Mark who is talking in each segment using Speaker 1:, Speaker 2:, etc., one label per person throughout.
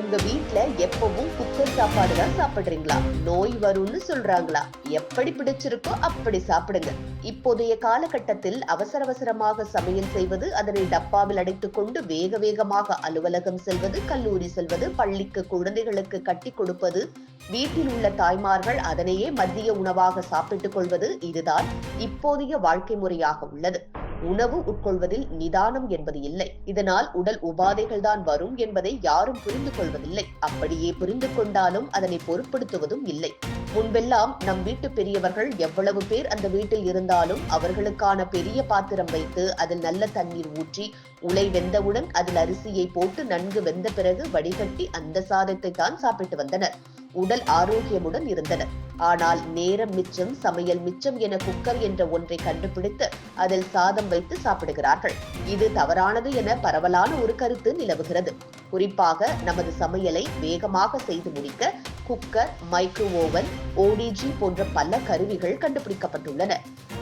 Speaker 1: உங்க வீட்ல எப்பவும் குக்கர் சாப்பாடு தான் சாப்பிடுறீங்களா? நோய் வரும்னு சொல்றாங்களா? எப்படி பிடிச்சிருக்கோ அப்படி சாப்பிடுங்க. இப்போதைய காலகட்டத்தில் அவசர அவசரமாக சமையல் செய்வது அதனை டப்பாவில் அடைத்துக் கொண்டு வேக வேகமாக அலுவலகம் செல்வது கல்லூரி செல்வது பள்ளிக்கு குழந்தைகளுக்கு கட்டி கொடுப்பது வீட்டில் உள்ள தாய்மார்கள் அதனையே மதிய உணவாக சாப்பிட்டுக் கொள்வது இதுதான் இப்போதைய வாழ்க்கை முறையாக உள்ளது. உணவு உட்கொள்வதில் நிதானம் என்பது இல்லை. இதனால் உடல் உபாதைகள் தான் வரும் என்பதை யாரும் புரிந்து கொள்வதில்லை. அப்படியே புரிந்து கொண்டாலும் அதனை பொருட்படுத்துவதும் இல்லை. முன்பெல்லாம் நம் வீட்டு பெரியவர்கள் எவ்வளவு பேர் அந்த வீட்டில் இருந்தாலும் அவர்களுக்கான பெரிய பாத்திரம் வைத்து அதில் நல்ல தண்ணீர் ஊற்றி உலை வெந்தவுடன் அதில் அரிசியை போட்டு நன்கு வெந்த பிறகு வடிகட்டி அந்த சாதத்தை தான் சாப்பிட்டு வந்தனர். உடல் ஆரோக்கியமுடன் இருந்தனர். ஆனால் நேரம் மிச்சம் சமையல் மிச்சம் என குக்கர் என்ற ஒன்றை கண்டுபிடித்து அதில் சாதம் வைத்து சாப்பிடுகிறார்கள். இது தவறானது என பரவலான ஒரு கருத்து நிலவுகிறது. குறிப்பாக நமது சமையலை வேகமாக செய்து முடிக்க குக்கர் மைக்ரோ ஓவன் ஓடிஜி போன்ற பல கருவிகள் கண்டுபிடிக்கப்பட்டுள்ளன.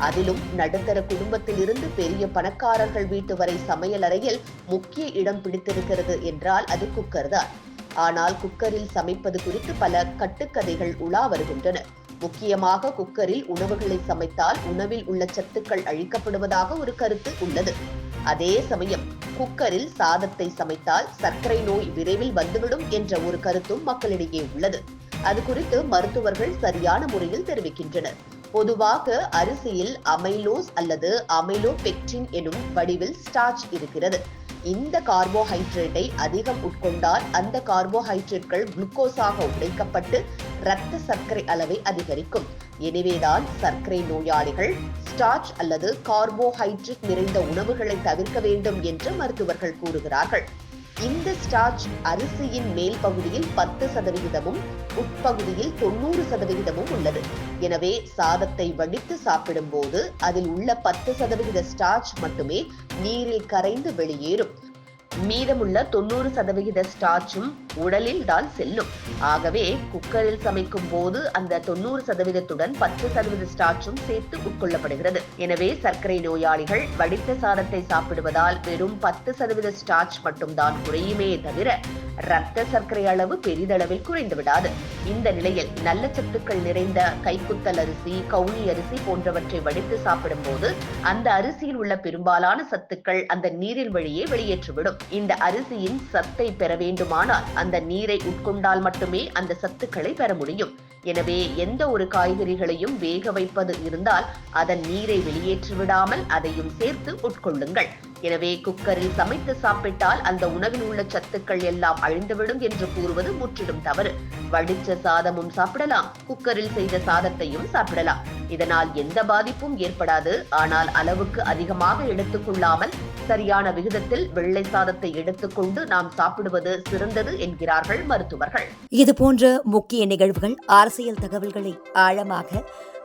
Speaker 1: அதிலும் நடுத்தர குடும்பத்தில் இருந்து பெரிய பணக்காரர்கள் வீட்டு வரை சமையல் அறையில் முக்கிய இடம் பிடித்திருக்கிறது என்றால் அது குக்கர் தான். ஆனால் குக்கரில் சமைப்பது குறித்து பல கட்டுக்கதைகள் உலா வருகின்றன. முக்கியமாக குக்கரில் உணவுகளை சமைத்தால் உணவில் உள்ள சத்துக்கள் அழிக்கப்படுவதாக ஒரு கருத்து உள்ளது. அதே சமயம் குக்கரில் சாதத்தை சமைத்தால் சர்க்கரை நோய் விரைவில் வந்துவிடும் என்ற ஒரு கருத்தும் மக்களிடையே உள்ளது. அது குறித்து மருத்துவர்கள் சரியான முறையில் தெரிவிக்கின்றனர். பொதுவாக அரிசியில் அமைலோஸ் அல்லது அமைலோபெக்டின் எனும் வடிவில் ஸ்டார்ச் இருக்கிறது. இந்த கார்போஹைட்ரேட்டை அதிகம் உட்கொண்டால் அந்த கார்போஹைட்ரேட்கள் குளுக்கோஸாக உடைக்கப்பட்டு இரத்த சர்க்கரை அளவை அதிகரிக்கும். எனவேதான் சர்க்கரை நோயாளிகள் ஸ்டார்ச் அல்லது கார்போஹைட்ரேட் நிறைந்த உணவுகளை தவிர்க்க வேண்டும் என்று மருத்துவர்கள் கூறுகிறார்கள். இந்த ஸ்டார்ச் அரிசியின் மேல் பகுதியில் பத்து சதவிகிதமும் உட்பகுதியில் தொண்ணூறு சதவிகிதமும் உள்ளது. எனவே சாதத்தை வடித்து சாப்பிடும்போது அதில் உள்ள பத்து சதவிகித ஸ்டார்ச் மட்டுமே நீரில் கரைந்து வெளியேறும். மீதமுள்ள தொண்ணூறு சதவிகித ஸ்டார்ச்சும் உடலில் தான் செல்லும். ஆகவே குக்கரில் சமைக்கும் போது அந்த தொண்ணூறு சதவீதத்துடன் பத்து சதவீத ஸ்டார்ச்சும் சேர்த்து உட்கொள்ளப்படுகிறது. எனவே சர்க்கரை நோயாளிகள் வடித்த சாதத்தை சாப்பிடுவதால் வெறும் பத்து சதவீத ஸ்டார்ச் மட்டும்தான் குறையுமே தவிர ரத்த சர்க்கரை அளவு பெரிதளவில் குறைந்து விடாது இந்த நிலையில் நல்ல சத்துக்கள் நிறைந்த கைக்குத்தல் அரிசி கவுனி அரிசி போன்றவற்றை வடித்து சாப்பிடும் போது அந்த அரிசியில் உள்ள பெரும்பாலான சத்துக்கள் அந்த நீரில் வழியே வெளியேற்றிவிடும். இந்த அரிசியின் சத்தை பெற வேண்டுமானால் அந்த நீரை உட்கொண்டால் மட்டுமே அந்த சத்துக்களை பெற முடியும். எனவே எந்த ஒரு காய்கறிகளையும் வேக வைப்பது இருந்தால் அதன் நீரை வெளியேற்றி விடாமல் அதையும் சேர்த்து உட்கொள்ளுங்கள். எனவே குக்கரில் சமைத்து சாப்பிட்டால் அந்த உணவில் உள்ள சத்துக்கள் எல்லாம் அழிந்துவிடும் என்று கூறுவது முற்றிலும் தவறு. வடிச்ச சாதமும் சாப்பிடலாம் குக்கரில் செய்த சாதத்தையும் சாப்பிடலாம். இதனால் எந்த பாதிப்பும் ஏற்படாது. ஆனால் அளவுக்கு அதிகமாக எடுத்துக்கொள்ளாமல் சரியான விகிதத்தில் வெள்ளை சாதத்தை எடுத்துக்கொண்டு நாம் சாப்பிடுவது சிறந்தது என்கிறார்கள் மருத்துவர்கள்.
Speaker 2: இது போன்ற முக்கிய நிகழ்வுகள் அரசியல் தகவல்களை ஆழமாக